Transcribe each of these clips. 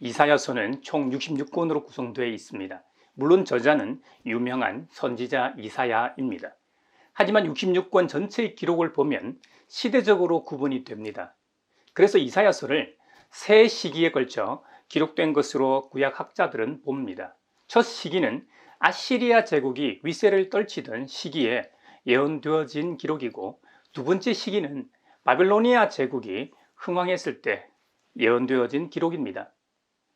이사야서는 총 66권으로 구성되어 있습니다. 물론 저자는 유명한 선지자 이사야입니다. 하지만 66권 전체의 기록을 보면 시대적으로 구분이 됩니다. 그래서 이사야서를 세 시기에 걸쳐 기록된 것으로 구약 학자들은 봅니다. 첫 시기는 아시리아 제국이 위세를 떨치던 시기에 예언되어진 기록이고 두 번째 시기는 바빌로니아 제국이 흥왕했을 때 예언되어진 기록입니다.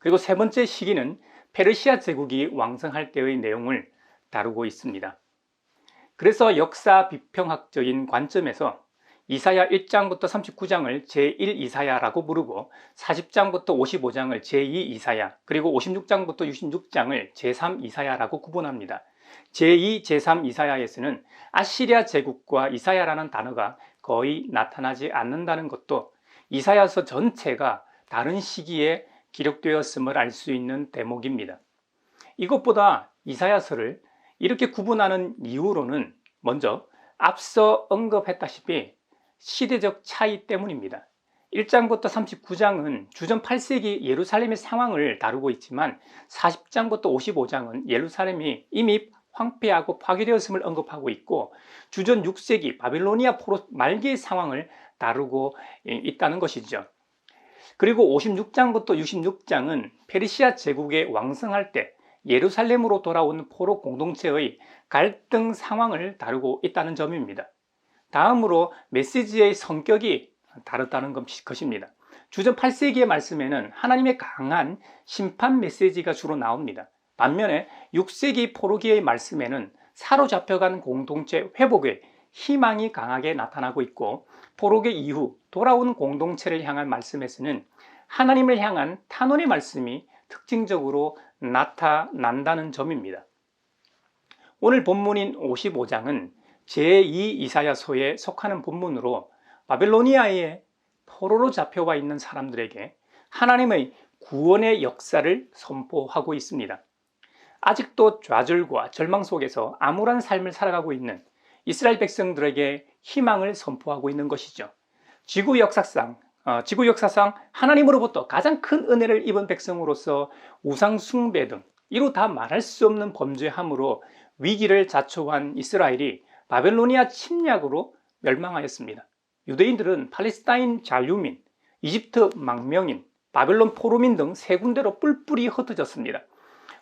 그리고 세 번째 시기는 페르시아 제국이 왕성할 때의 내용을 다루고 있습니다. 그래서 역사 비평학적인 관점에서 이사야 1장부터 39장을 제1 이사야라고 부르고 40장부터 55장을 제2 이사야 그리고 56장부터 66장을 제3 이사야라고 구분합니다. 제2, 제3 이사야에서는 아시리아 제국과 이사야라는 단어가 거의 나타나지 않는다는 것도 이사야서 전체가 다른 시기에 기록되었음을 알 수 있는 대목입니다. 이것보다 이사야서를 이렇게 구분하는 이유로는 먼저 앞서 언급했다시피 시대적 차이 때문입니다. 1장부터 39장은 주전 8세기 예루살렘의 상황을 다루고 있지만 40장부터 55장은 예루살렘이 이미 황폐하고 파괴되었음을 언급하고 있고 주전 6세기 바빌로니아 포로 말기의 상황을 다루고 있다는 것이죠. 그리고 56장부터 66장은 페르시아 제국의 왕성할 때 예루살렘으로 돌아온 포로 공동체의 갈등 상황을 다루고 있다는 점입니다. 다음으로 메시지의 성격이 다르다는 것입니다. 주전 8세기의 말씀에는 하나님의 강한 심판 메시지가 주로 나옵니다. 반면에 6세기 포로기의 말씀에는 사로잡혀간 공동체 회복의 희망이 강하게 나타나고 있고 포로기 이후 돌아온 공동체를 향한 말씀에서는 하나님을 향한 탄원의 말씀이 특징적으로 나타난다는 점입니다. 오늘 본문인 55장은 제2 이사야서에 속하는 본문으로 바벨로니아의 포로로 잡혀와 있는 사람들에게 하나님의 구원의 역사를 선포하고 있습니다. 아직도 좌절과 절망 속에서 암울한 삶을 살아가고 있는 이스라엘 백성들에게 희망을 선포하고 있는 것이죠. 지구 역사상 어, 지구 역사상 하나님으로부터 가장 큰 은혜를 입은 백성으로서 우상 숭배 등 이루 다 말할 수 없는 범죄함으로 위기를 자초한 이스라엘이 바벨로니아 침략으로 멸망하였습니다. 유대인들은 팔레스타인 잔류민, 이집트 망명인, 바벨론 포로민 등 세 군데로 뿔뿔이 흩어졌습니다.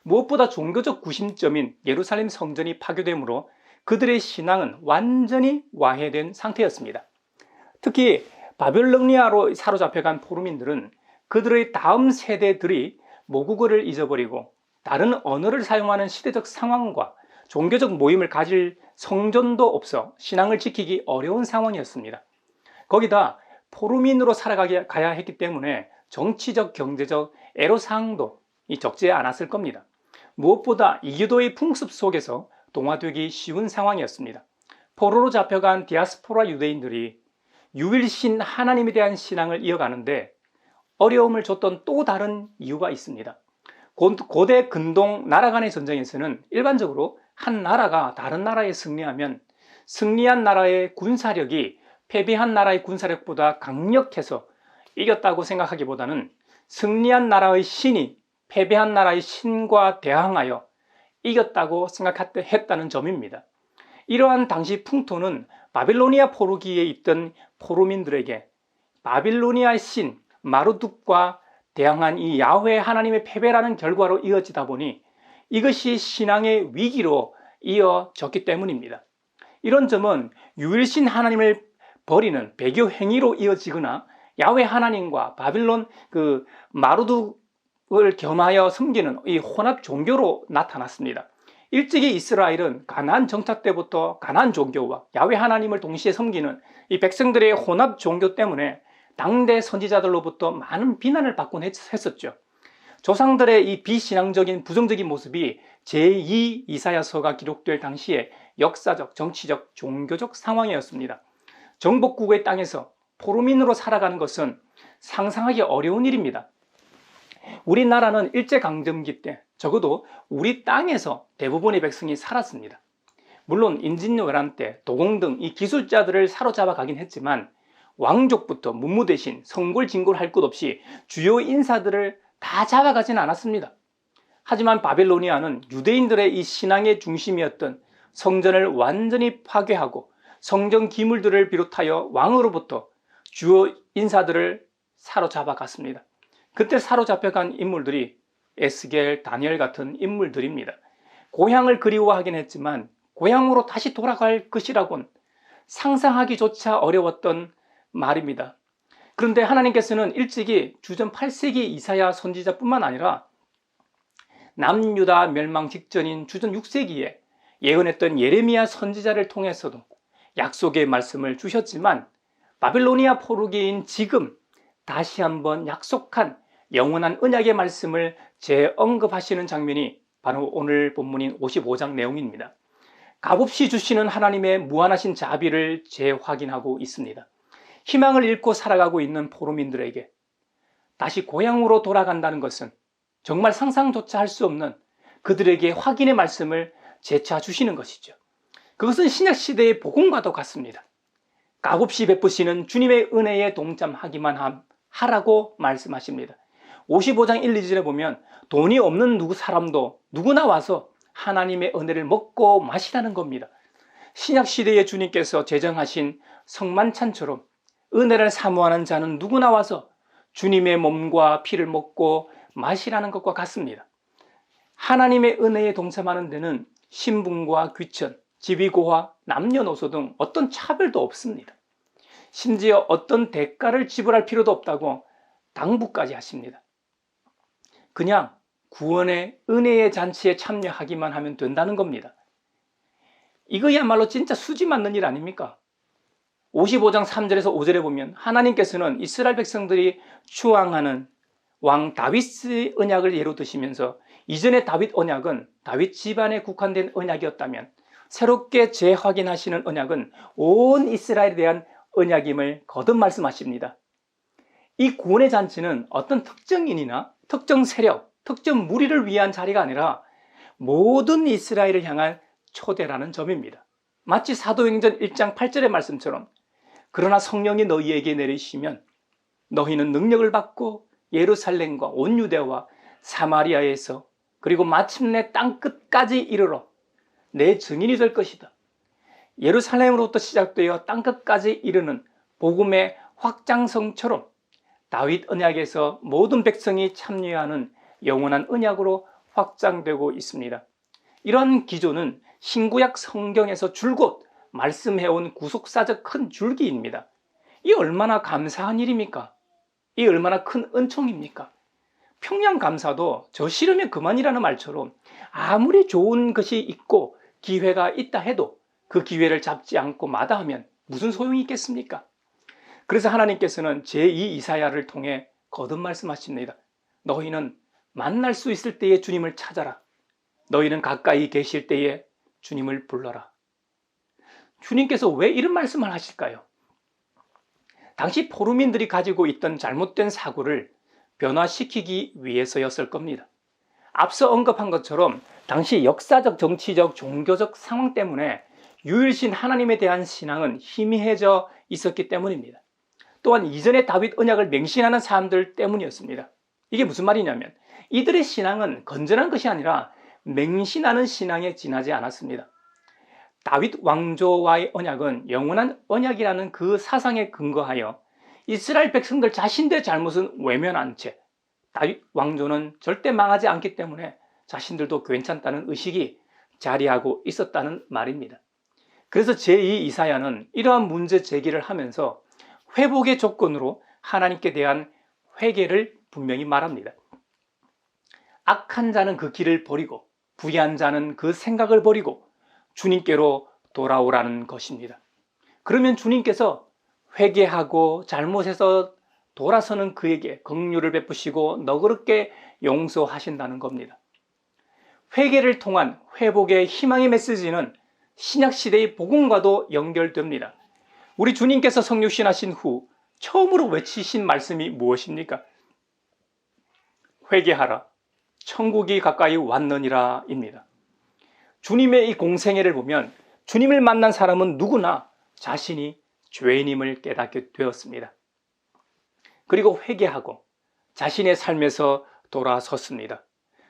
무엇보다 종교적 구심점인 예루살렘 성전이 파괴되므로 그들의 신앙은 완전히 와해된 상태였습니다. 특히 바벨로니아로 사로잡혀간 포로민들은 그들의 다음 세대들이 모국어를 잊어버리고 다른 언어를 사용하는 시대적 상황과 종교적 모임을 가질 성전도 없어 신앙을 지키기 어려운 상황이었습니다. 거기다 포로민으로 살아가야 했기 때문에 정치적, 경제적 애로사항도 적지 않았을 겁니다. 무엇보다 이교도의 풍습 속에서 동화되기 쉬운 상황이었습니다. 포로로 잡혀간 디아스포라 유대인들이 유일신 하나님에 대한 신앙을 이어가는데 어려움을 줬던 또 다른 이유가 있습니다. 고대 근동 나라 간의 전쟁에서는 일반적으로 한 나라가 다른 나라에 승리하면 승리한 나라의 군사력이 패배한 나라의 군사력보다 강력해서 이겼다고 생각하기보다는 승리한 나라의 신이 패배한 나라의 신과 대항하여 이겼다고 생각했다는 점입니다. 이러한 당시 풍토는 바빌로니아 포로기에 있던 포로민들에게 바빌로니아의 신 마르둑과 대항한 이 야훼 하나님의 패배라는 결과로 이어지다 보니 이것이 신앙의 위기로 이어졌기 때문입니다. 이런 점은 유일신 하나님을 버리는 배교 행위로 이어지거나 야훼 하나님과 바빌론 그 마루둑을 겸하여 섬기는 이 혼합 종교로 나타났습니다. 일찍이 이스라엘은 가나안 정착 때부터 가나안 종교와 야훼 하나님을 동시에 섬기는 이 백성들의 혼합 종교 때문에 당대 선지자들로부터 많은 비난을 받곤 했었죠. 조상들의 이 비신앙적인 부정적인 모습이 제2 이사야서가 기록될 당시에 역사적, 정치적, 종교적 상황이었습니다. 정복국의 땅에서 포로민으로 살아가는 것은 상상하기 어려운 일입니다. 우리나라는 일제강점기 때 적어도 우리 땅에서 대부분의 백성이 살았습니다. 물론 인진요란 때 도공 등 이 기술자들을 사로잡아 가긴 했지만 왕족부터 문무 대신 성골진골할 것 없이 주요 인사들을 다 잡아가진 않았습니다. 하지만 바벨로니아는 유대인들의 이 신앙의 중심이었던 성전을 완전히 파괴하고 성전 기물들을 비롯하여 왕으로부터 주요 인사들을 사로잡아 갔습니다. 그때 사로잡혀간 인물들이 에스겔, 다니엘 같은 인물들입니다. 고향을 그리워하긴 했지만 고향으로 다시 돌아갈 것이라곤 상상하기조차 어려웠던 말입니다. 그런데 하나님께서는 일찍이 주전 8세기 이사야 선지자뿐만 아니라 남유다 멸망 직전인 주전 6세기에 예언했던 예레미야 선지자를 통해서도 약속의 말씀을 주셨지만 바빌로니아 포르기인 지금 다시 한번 약속한 영원한 언약의 말씀을 재언급하시는 장면이 바로 오늘 본문인 55장 내용입니다. 값없이 주시는 하나님의 무한하신 자비를 재확인하고 있습니다. 희망을 잃고 살아가고 있는 포로민들에게 다시 고향으로 돌아간다는 것은 정말 상상조차 할 수 없는 그들에게 확인의 말씀을 재차 주시는 것이죠. 그것은 신약시대의 복음과도 같습니다. 값없이 베푸시는 주님의 은혜에 동참하기만 하라고 말씀하십니다. 55장 1, 2절에 보면 돈이 없는 누구 사람도 누구나 와서 하나님의 은혜를 먹고 마시라는 겁니다. 신약 시대의 주님께서 제정하신 성만찬처럼 은혜를 사모하는 자는 누구나 와서 주님의 몸과 피를 먹고 마시라는 것과 같습니다. 하나님의 은혜에 동참하는 데는 신분과 귀천, 지위고하, 남녀노소 등 어떤 차별도 없습니다. 심지어 어떤 대가를 지불할 필요도 없다고 당부까지 하십니다. 그냥 구원의 은혜의 잔치에 참여하기만 하면 된다는 겁니다. 이거야말로 진짜 수지 맞는 일 아닙니까? 55장 3절에서 5절에 보면 하나님께서는 이스라엘 백성들이 추앙하는 왕 다윗의 언약을 예로 드시면서 이전의 다윗 언약은 다윗 집안에 국한된 언약이었다면 새롭게 재확인하시는 언약은 온 이스라엘에 대한 언약임을 거듭 말씀하십니다. 이 구원의 잔치는 어떤 특정인이나 특정 세력, 특정 무리를 위한 자리가 아니라 모든 이스라엘을 향한 초대라는 점입니다. 마치 사도행전 1장 8절의 말씀처럼 그러나 성령이 너희에게 내리시면 너희는 능력을 받고 예루살렘과 온 유대와 사마리아에서 그리고 마침내 땅 끝까지 이르러 내 증인이 될 것이다. 예루살렘으로부터 시작되어 땅 끝까지 이르는 복음의 확장성처럼 다윗 언약에서 모든 백성이 참여하는 영원한 언약으로 확장되고 있습니다. 이런 기조는 신구약 성경에서 줄곧 말씀해온 구속사적 큰 줄기입니다. 이 얼마나 감사한 일입니까? 이 얼마나 큰 은총입니까? 평양 감사도 저 싫으면 그만이라는 말처럼 아무리 좋은 것이 있고 기회가 있다 해도 그 기회를 잡지 않고 마다하면 무슨 소용이 있겠습니까? 그래서 하나님께서는 제2 이사야를 통해 거듭 말씀하십니다. 너희는 만날 수 있을 때에 주님을 찾아라. 너희는 가까이 계실 때에 주님을 불러라. 주님께서 왜 이런 말씀을 하실까요? 당시 포르민들이 가지고 있던 잘못된 사고를 변화시키기 위해서였을 겁니다. 앞서 언급한 것처럼 당시 역사적, 정치적, 종교적 상황 때문에 유일신 하나님에 대한 신앙은 희미해져 있었기 때문입니다. 또한 이전에 다윗 언약을 맹신하는 사람들 때문이었습니다. 이게 무슨 말이냐면 이들의 신앙은 건전한 것이 아니라 맹신하는 신앙에 지나지 않았습니다. 다윗 왕조와의 언약은 영원한 언약이라는 그 사상에 근거하여 이스라엘 백성들 자신들의 잘못은 외면한 채 다윗 왕조는 절대 망하지 않기 때문에 자신들도 괜찮다는 의식이 자리하고 있었다는 말입니다. 그래서 제2 이사야는 이러한 문제 제기를 하면서 회복의 조건으로 하나님께 대한 회개를 분명히 말합니다. 악한 자는 그 길을 버리고 부귀한 자는 그 생각을 버리고 주님께로 돌아오라는 것입니다. 그러면 주님께서 회개하고 잘못해서 돌아서는 그에게 긍휼을 베푸시고 너그럽게 용서하신다는 겁니다. 회개를 통한 회복의 희망의 메시지는 신약 시대의 복음과도 연결됩니다. 우리 주님께서 성육신하신 후 처음으로 외치신 말씀이 무엇입니까? 회개하라. 천국이 가까이 왔느니라입니다. 주님의 이 공생애를 보면 주님을 만난 사람은 누구나 자신이 죄인임을 깨닫게 되었습니다. 그리고 회개하고 자신의 삶에서 돌아섰습니다.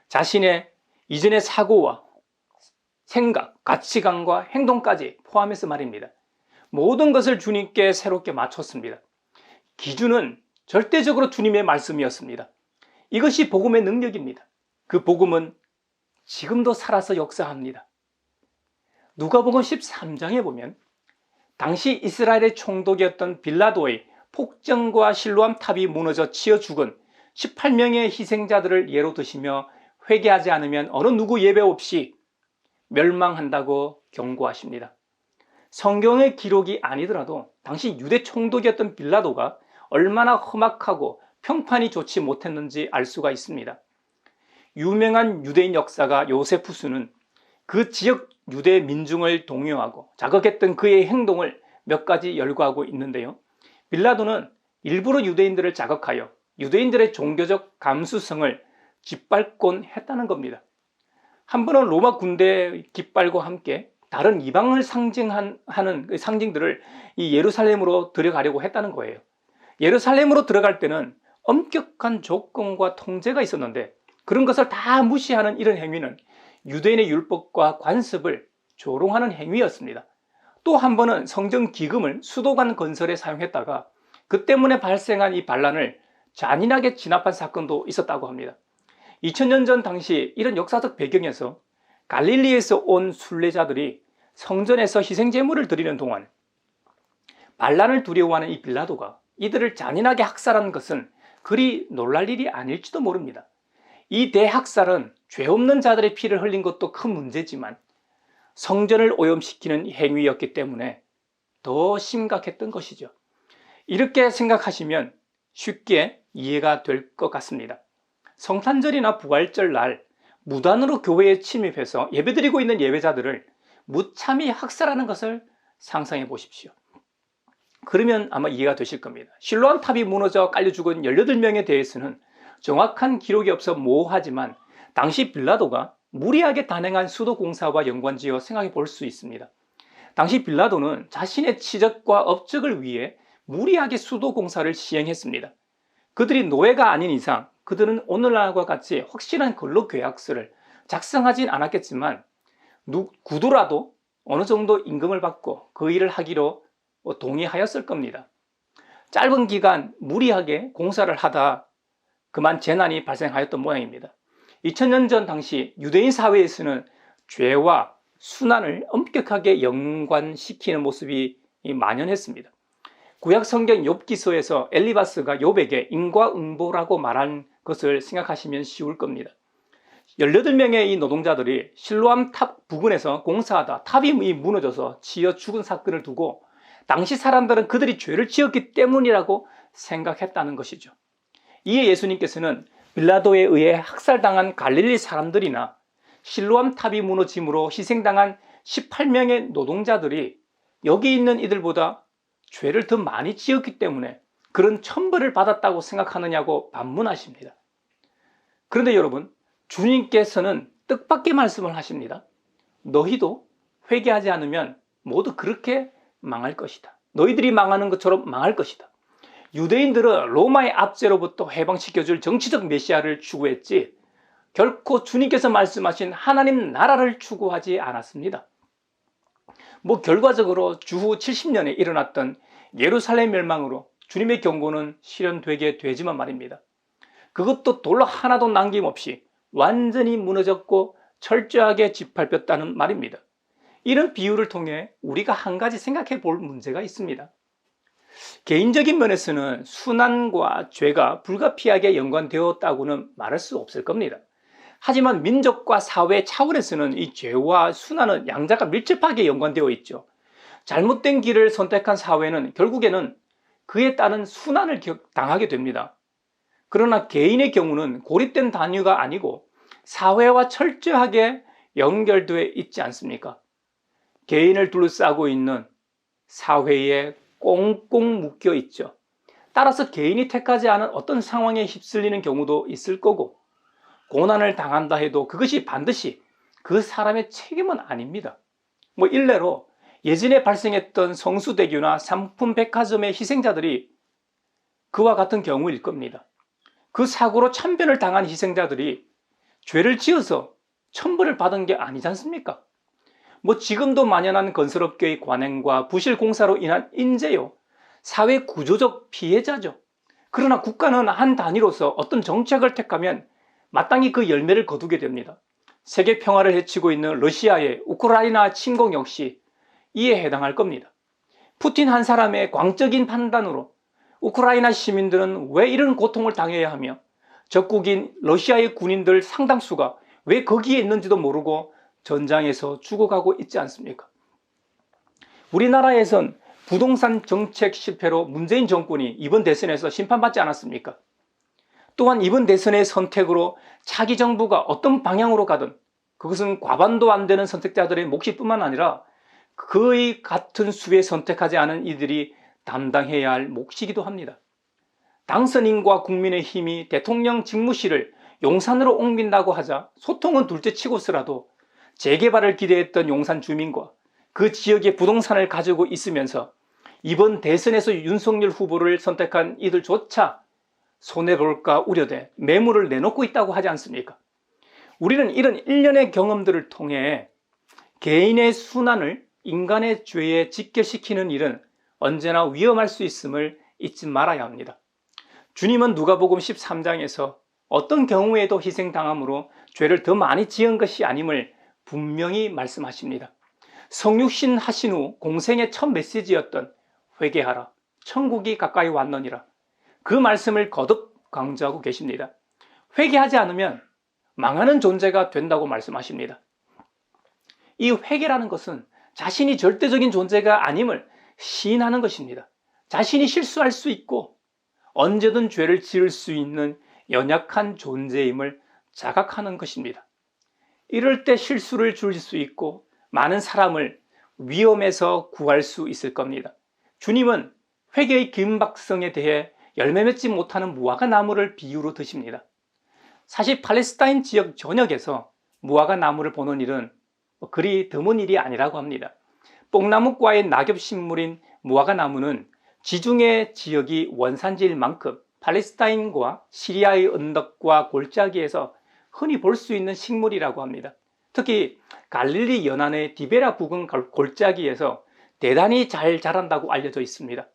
자신의 이전의 사고와 생각, 가치관과 행동까지 포함해서 말입니다. 모든 것을 주님께 새롭게 맞췄습니다. 기준은 절대적으로 주님의 말씀이었습니다. 이것이 복음의 능력입니다. 그 복음은 지금도 살아서 역사합니다. 누가복음 13장에 보면 당시 이스라엘의 총독이었던 빌라도의 폭정과 실로암 탑이 무너져 치어 죽은 18명의 희생자들을 예로 드시며 회개하지 않으면 어느 누구 예배 없이 멸망한다고 경고하십니다. 성경의 기록이 아니더라도 당시 유대 총독이었던 빌라도가 얼마나 험악하고 평판이 좋지 못했는지 알 수가 있습니다. 유명한 유대인 역사가 요세푸스는 그 지역 유대 민중을 동요하고 자극했던 그의 행동을 몇 가지 열거하고 있는데요. 빌라도는 일부러 유대인들을 자극하여 유대인들의 종교적 감수성을 짓밟곤 했다는 겁니다. 한 번은 로마 군대 깃발과 함께 다른 이방을 상징하는 그 상징들을 이 예루살렘으로 들여가려고 했다는 거예요. 예루살렘으로 들어갈 때는 엄격한 조건과 통제가 있었는데 그런 것을 다 무시하는 이런 행위는 유대인의 율법과 관습을 조롱하는 행위였습니다. 또 한 번은 성전 기금을 수도관 건설에 사용했다가 그 때문에 발생한 이 반란을 잔인하게 진압한 사건도 있었다고 합니다. 2000년 전 당시 이런 역사적 배경에서 갈릴리에서 온 순례자들이 성전에서 희생 제물을 드리는 동안 반란을 두려워하는 이 빌라도가 이들을 잔인하게 학살한 것은 그리 놀랄 일이 아닐지도 모릅니다. 이 대학살은 죄 없는 자들의 피를 흘린 것도 큰 문제지만 성전을 오염시키는 행위였기 때문에 더 심각했던 것이죠. 이렇게 생각하시면 쉽게 이해가 될 것 같습니다. 성탄절이나 부활절 날 무단으로 교회에 침입해서 예배드리고 있는 예배자들을 무참히 학살하는 것을 상상해 보십시오. 그러면 아마 이해가 되실 겁니다. 실로암 탑이 무너져 깔려 죽은 18명에 대해서는 정확한 기록이 없어 모호하지만 당시 빌라도가 무리하게 단행한 수도 공사와 연관지어 생각해 볼 수 있습니다. 당시 빌라도는 자신의 치적과 업적을 위해 무리하게 수도 공사를 시행했습니다. 그들이 노예가 아닌 이상 그들은 오늘날과 같이 확실한 근로 계약서를 작성하진 않았겠지만 구두라도 어느 정도 임금을 받고 그 일을 하기로 동의하였을 겁니다. 짧은 기간 무리하게 공사를 하다 그만 재난이 발생하였던 모양입니다. 2000년 전 당시 유대인 사회에서는 죄와 순환을 엄격하게 연관시키는 모습이 만연했습니다. 구약 성경 욥기서에서 엘리바스가 욥에게 인과응보라고 말한 것을 생각하시면 쉬울 겁니다. 18명의 이 노동자들이 실로암 탑 부근에서 공사하다 탑이 무너져서 치여 죽은 사건을 두고 당시 사람들은 그들이 죄를 지었기 때문이라고 생각했다는 것이죠. 이에 예수님께서는 빌라도에 의해 학살당한 갈릴리 사람들이나 실로암 탑이 무너짐으로 희생당한 18명의 노동자들이 여기 있는 이들보다 죄를 더 많이 지었기 때문에 그런 천벌을 받았다고 생각하느냐고 반문하십니다. 그런데 여러분, 주님께서는 뜻밖의 말씀을 하십니다. 너희도 회개하지 않으면 모두 그렇게 망할 것이다. 너희들이 망하는 것처럼 망할 것이다. 유대인들은 로마의 압제로부터 해방시켜줄 정치적 메시아를 추구했지 결코 주님께서 말씀하신 하나님 나라를 추구하지 않았습니다. 뭐 결과적으로 주후 70년에 일어났던 예루살렘 멸망으로 주님의 경고는 실현되게 되지만 말입니다. 그것도 돌로 하나도 남김없이 완전히 무너졌고 철저하게 짓밟혔다는 말입니다. 이런 비유를 통해 우리가 한 가지 생각해 볼 문제가 있습니다. 개인적인 면에서는 순환과 죄가 불가피하게 연관되었다고는 말할 수 없을 겁니다. 하지만 민족과 사회 차원에서는 이 죄와 순환은 양자가 밀접하게 연관되어 있죠. 잘못된 길을 선택한 사회는 결국에는 그에 따른 순환을 당하게 됩니다. 그러나 개인의 경우는 고립된 단위가 아니고 사회와 철저하게 연결되어 있지 않습니까? 개인을 둘러싸고 있는 사회에 꽁꽁 묶여 있죠. 따라서 개인이 택하지 않은 어떤 상황에 휩쓸리는 경우도 있을 거고, 고난을 당한다 해도 그것이 반드시 그 사람의 책임은 아닙니다. 뭐 일례로 예전에 발생했던 성수대교나 상품백화점의 희생자들이 그와 같은 경우일 겁니다. 그 사고로 참변을 당한 희생자들이 죄를 지어서 천벌을 받은 게 아니지 않습니까? 뭐 지금도 만연한 건설업계의 관행과 부실 공사로 인한 인재요. 사회 구조적 피해자죠. 그러나 국가는 한 단위로서 어떤 정책을 택하면 마땅히 그 열매를 거두게 됩니다. 세계 평화를 해치고 있는 러시아의 우크라이나 침공 역시 이에 해당할 겁니다. 푸틴 한 사람의 광적인 판단으로 우크라이나 시민들은 왜 이런 고통을 당해야 하며 적국인 러시아의 군인들 상당수가 왜 거기에 있는지도 모르고 전장에서 죽어가고 있지 않습니까? 우리나라에선 부동산 정책 실패로 문재인 정권이 이번 대선에서 심판받지 않았습니까? 또한 이번 대선의 선택으로 차기 정부가 어떤 방향으로 가든 그것은 과반도 안 되는 선택자들의 몫이뿐만 아니라 거의 같은 수에 선택하지 않은 이들이 담당해야 할 몫이기도 합니다. 당선인과 국민의 힘이 대통령 직무실을 용산으로 옮긴다고 하자 소통은 둘째 치고서라도 재개발을 기대했던 용산 주민과 그 지역의 부동산을 가지고 있으면서 이번 대선에서 윤석열 후보를 선택한 이들조차 손해볼까 우려돼 매물을 내놓고 있다고 하지 않습니까? 우리는 이런 일련의 경험들을 통해 개인의 순환을 인간의 죄에 직결시키는 일은 언제나 위험할 수 있음을 잊지 말아야 합니다. 주님은 누가복음 13장에서 어떤 경우에도 희생당함으로 죄를 더 많이 지은 것이 아님을 분명히 말씀하십니다. 성육신 하신 후 공생의 첫 메시지였던 회개하라. 천국이 가까이 왔느니라. 그 말씀을 거듭 강조하고 계십니다. 회개하지 않으면 망하는 존재가 된다고 말씀하십니다. 이 회개라는 것은 자신이 절대적인 존재가 아님을 시인하는 것입니다. 자신이 실수할 수 있고 언제든 죄를 지을 수 있는 연약한 존재임을 자각하는 것입니다. 이럴 때 실수를 줄일 수 있고 많은 사람을 위험에서 구할 수 있을 겁니다. 주님은 회개의 긴박성에 대해 열매 맺지 못하는 무화과 나무를 비유로 드십니다. 사실 팔레스타인 지역 전역에서 무화과 나무를 보는 일은 뭐 그리 드문 일이 아니라고 합니다. 뽕나무과의 낙엽 식물인 무화과 나무는 지중해 지역이 원산지일 만큼 팔레스타인과 시리아의 언덕과 골짜기에서 흔히 볼 수 있는 식물이라고 합니다. 특히 갈릴리 연안의 디베라 부근 골짜기에서 대단히 잘 자란다고 알려져 있습니다.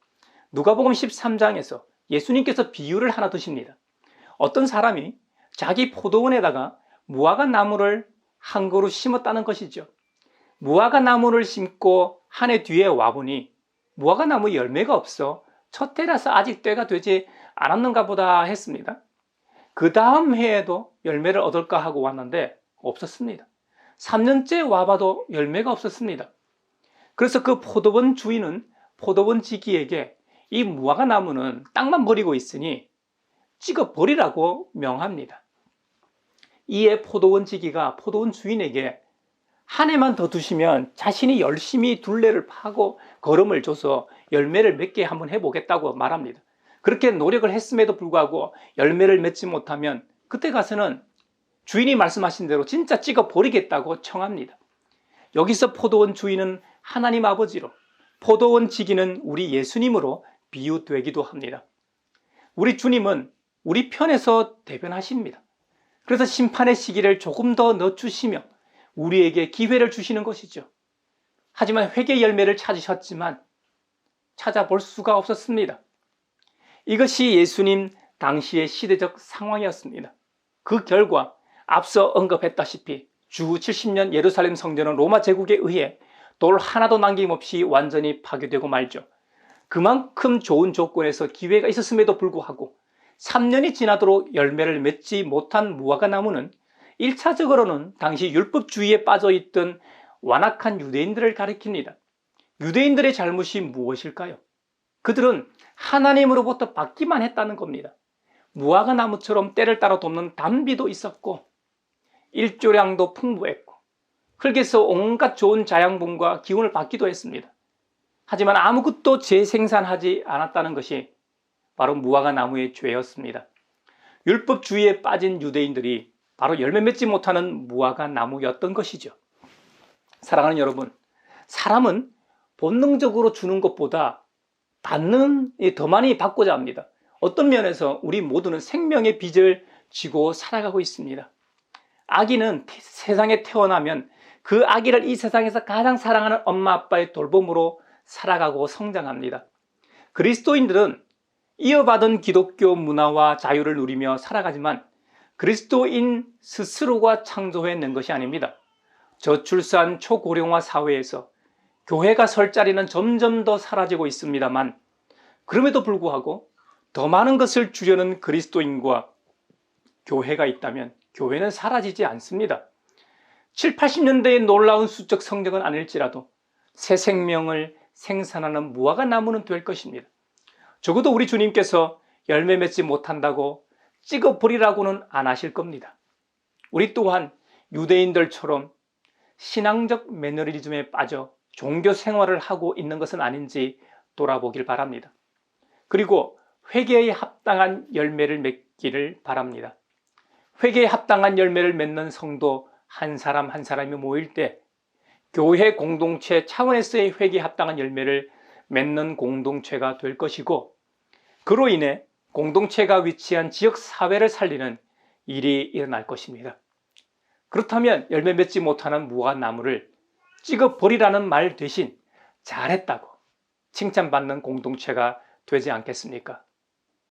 누가복음 13장에서 예수님께서 비유를 하나 드십니다. 어떤 사람이 자기 포도원에다가 무화과 나무를 한 그루 심었다는 것이죠. 무화과 나무를 심고 한 해 뒤에 와보니 무화과 나무 열매가 없어 첫 해라서 아직 때가 되지 않았는가 보다 했습니다. 그 다음 해에도 열매를 얻을까 하고 왔는데 없었습니다. 3년째 와봐도 열매가 없었습니다. 그래서 그 포도원 주인은 포도원 지기에게 이 무화과 나무는 땅만 버리고 있으니 찍어 버리라고 명합니다. 이에 포도원 지기가 포도원 주인에게 한 해만 더 두시면 자신이 열심히 둘레를 파고 걸음을 줘서 열매를 맺게 한번 해보겠다고 말합니다. 그렇게 노력을 했음에도 불구하고 열매를 맺지 못하면 그때 가서는 주인이 말씀하신 대로 진짜 찍어 버리겠다고 청합니다. 여기서 포도원 주인은 하나님 아버지로 포도원 지기는 우리 예수님으로 비유되기도 합니다. 우리 주님은 우리 편에서 대변하십니다. 그래서 심판의 시기를 조금 더 늦추시며 우리에게 기회를 주시는 것이죠. 하지만 회개 열매를 찾으셨지만 찾아볼 수가 없었습니다. 이것이 예수님 당시의 시대적 상황이었습니다. 그 결과 앞서 언급했다시피 주 70년 예루살렘 성전은 로마 제국에 의해 돌 하나도 남김없이 완전히 파괴되고 말죠. 그만큼 좋은 조건에서 기회가 있었음에도 불구하고 3년이 지나도록 열매를 맺지 못한 무화과 나무는 1차적으로는 당시 율법주의에 빠져 있던 완악한 유대인들을 가리킵니다. 유대인들의 잘못이 무엇일까요? 그들은 하나님으로부터 받기만 했다는 겁니다. 무화과 나무처럼 때를 따라 돕는 담비도 있었고 일조량도 풍부했고 흙에서 온갖 좋은 자양분과 기운을 받기도 했습니다. 하지만 아무것도 재생산하지 않았다는 것이 바로 무화과 나무의 죄였습니다. 율법주의에 빠진 유대인들이 바로 열매 맺지 못하는 무화과 나무였던 것이죠. 사랑하는 여러분, 사람은 본능적으로 주는 것보다 받는 더 많이 받고자 합니다. 어떤 면에서 우리 모두는 생명의 빚을 지고 살아가고 있습니다. 아기는 태- 세상에 태어나면 그 아기를 이 세상에서 가장 사랑하는 엄마 아빠의 돌봄으로 살아가고 성장합니다. 그리스도인들은 이어받은 기독교 문화와 자유를 누리며 살아가지만 그리스도인 스스로가 창조해낸 것이 아닙니다. 저출산 초고령화 사회에서 교회가 설 자리는 점점 더 사라지고 있습니다만 그럼에도 불구하고 더 많은 것을 주려는 그리스도인과 교회가 있다면 교회는 사라지지 않습니다. 7, 80년대의 놀라운 수적 성장은 아닐지라도 새 생명을 생산하는 무화과 나무는 될 것입니다. 적어도 우리 주님께서 열매 맺지 못한다고 찍어버리라고는 안 하실 겁니다. 우리 또한 유대인들처럼 신앙적 매너리즘에 빠져 종교 생활을 하고 있는 것은 아닌지 돌아보길 바랍니다. 그리고 회개에 합당한 열매를 맺기를 바랍니다. 회개에 합당한 열매를 맺는 성도 한 사람 한 사람이 모일 때 교회 공동체 차원에서의 회개에 합당한 열매를 맺는 공동체가 될 것이고 그로 인해 공동체가 위치한 지역 사회를 살리는 일이 일어날 것입니다. 그렇다면 열매 맺지 못하는 무화 나무를 찍어 버리라는 말 대신 잘했다고 칭찬받는 공동체가 되지 않겠습니까?